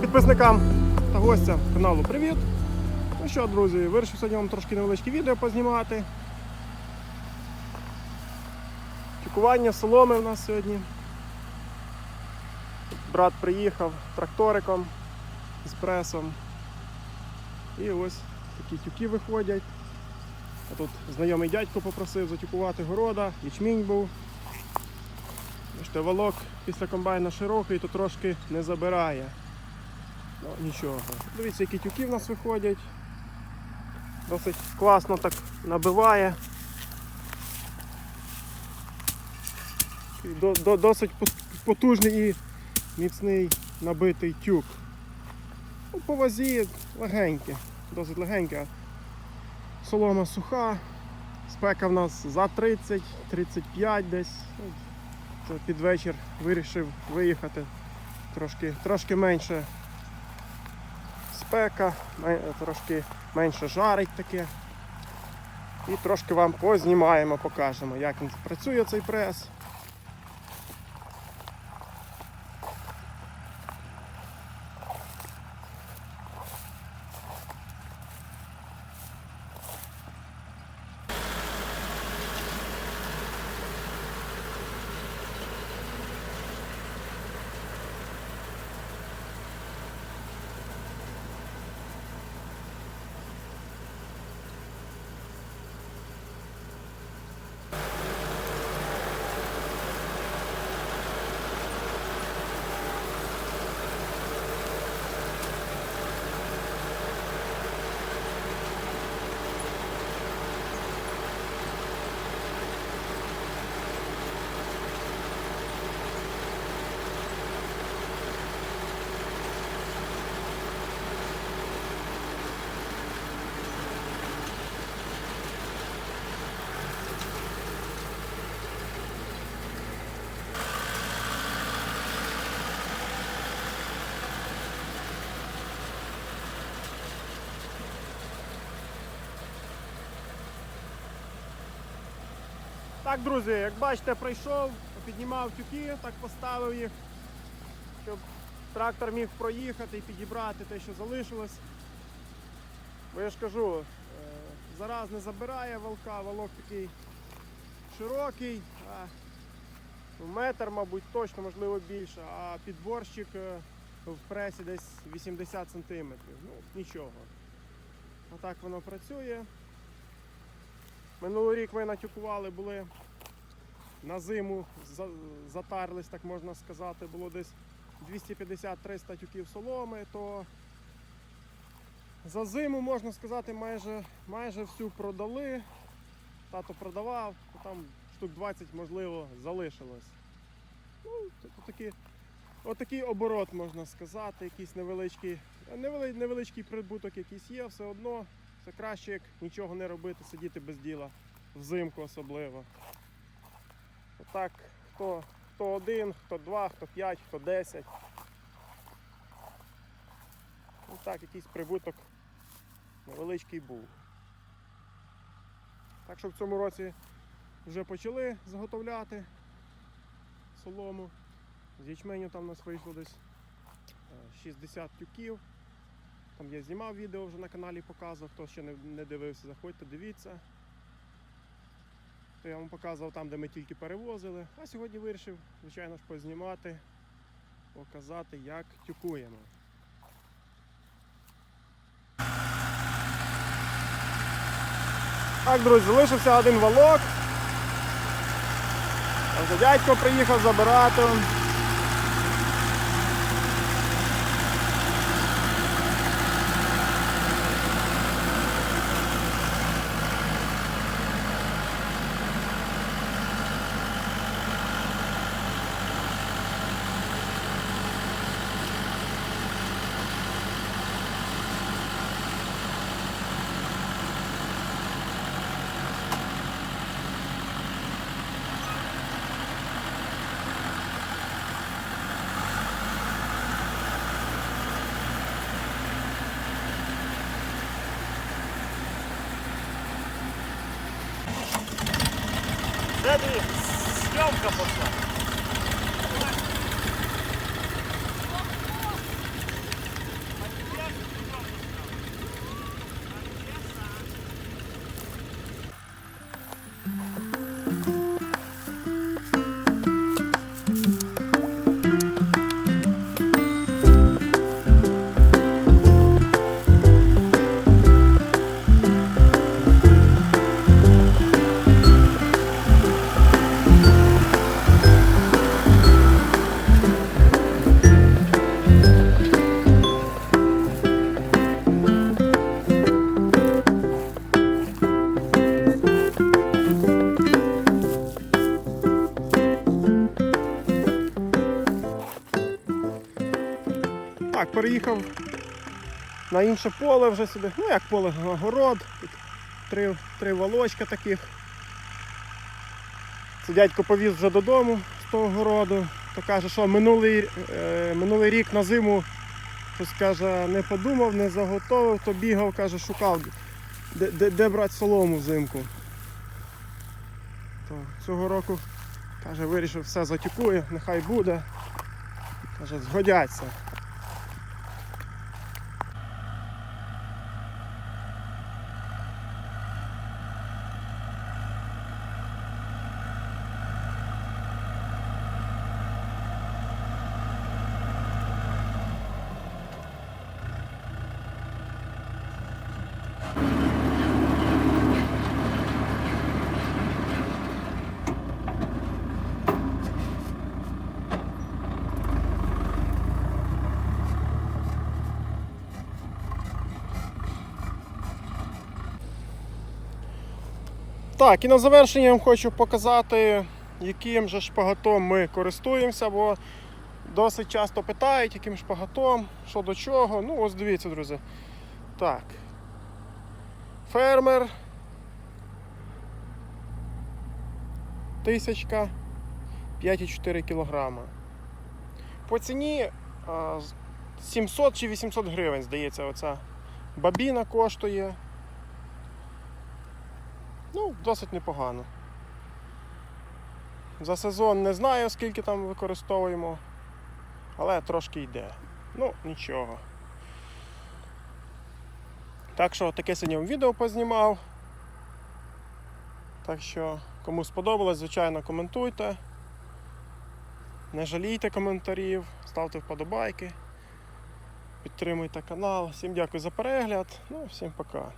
Підписникам та гостям каналу привіт. Ну що, друзі, вирішив сьогодні вам трошки невеличке відео познімати. Чекування соломи в нас сьогодні. Брат приїхав тракториком з пресом. І ось такі тюки виходять. А тут знайомий дядько попросив затюкувати города, ячмінь був. Бачите, валок після комбайна широкий, то трошки не забирає. Ну, нічого. Дивіться, які тюки в нас виходять. Досить класно так набиває. До- до- Досить потужний і міцний набитий тюк. Ну, по вазі легенькі, досить легенька. Солома суха, спека в нас за 30-35 десь. Ну, Це під вечір вирішив виїхати. Трошки, трошки менше спека, трошки менше жарить таке. І трошки вам познімаємо, покажемо, як він працює цей прес. Так, друзі, як бачите, прийшов, піднімав тюки, так поставив їх, щоб трактор міг проїхати і підібрати те, що залишилось. Бо я ж кажу, е, зараз не забирає волка, волок такий широкий, а метр, мабуть, точно, можливо, більше, а підборщик е, в пресі десь 80 сантиметрів. Ну, нічого. Отак воно працює. Минулий рік ми натюкували, були на зиму, за- затарлись, так можна сказати, було десь 250-300 тюків соломи, то за зиму, можна сказати, майже, майже всю продали. Тато продавав, то там штук 20, можливо, залишилось. Ну, такі, отакий оборот, можна сказати, якийсь невеличкий, невеличкий прибуток якийсь є, все одно. Це краще, як нічого не робити, сидіти без діла, взимку особливо. Отак, хто, хто один, хто два, хто п'ять, хто десять. Ну так, якийсь прибуток невеличкий був. Так що в цьому році вже почали заготовляти солому. З ячменю там у нас вийшло десь е, 60 тюків. Там я знімав відео вже на каналі, показував. Хто ще не, не дивився, заходьте, дивіться. То я вам показував там, де ми тільки перевозили. А сьогодні вирішив, звичайно ж, познімати, показати, як тюкуємо. Так, друзі, залишився один валок. Дядько приїхав забирати. Да, ты съемка пошла. Переїхав на інше поле вже сюди. Ну як поле, город. Тут три, три волочка таких. Це дядько повіз вже додому з того городу. То каже, що минулий, е, минулий рік на зиму щось каже, не подумав, не заготовив, то бігав, каже, шукав, де, де, де брати солому взимку. То цього року каже, вирішив все затікує, нехай буде. Каже, згодяться. Так, і на завершення я вам хочу показати, яким же шпагатом ми користуємося, бо досить часто питають, яким шпагатом, що до чого. Ну, ось дивіться, друзі. Так. Фермер. Тисячка 5,4 кг. По ціні 700 чи 800 гривень, здається, оця бабіна коштує. Досить непогано. За сезон не знаю, скільки там використовуємо, але трошки йде. Ну, нічого. Так що таке сьогодні вам відео познімав. Так що, кому сподобалось, звичайно, коментуйте. Не жалійте коментарів, ставте вподобайки, підтримуйте канал. Всім дякую за перегляд. Ну, всім пока.